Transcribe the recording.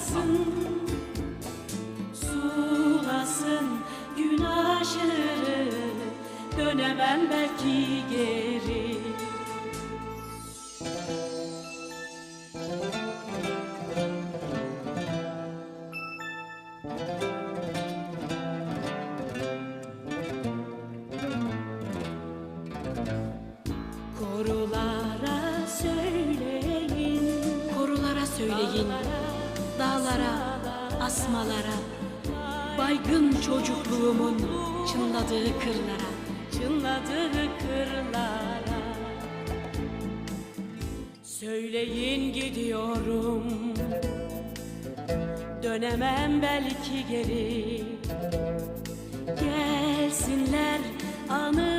Dalsın, sulasın günaşları Dönemem belki geri. Korulara söyleyin. Korulara söyleyin asmalara, baygın çocukluğumun çınladığı kırlara. çınladığı kırlara. Söyleyin gidiyorum. Dönemem belki geri. Gelsinler anılara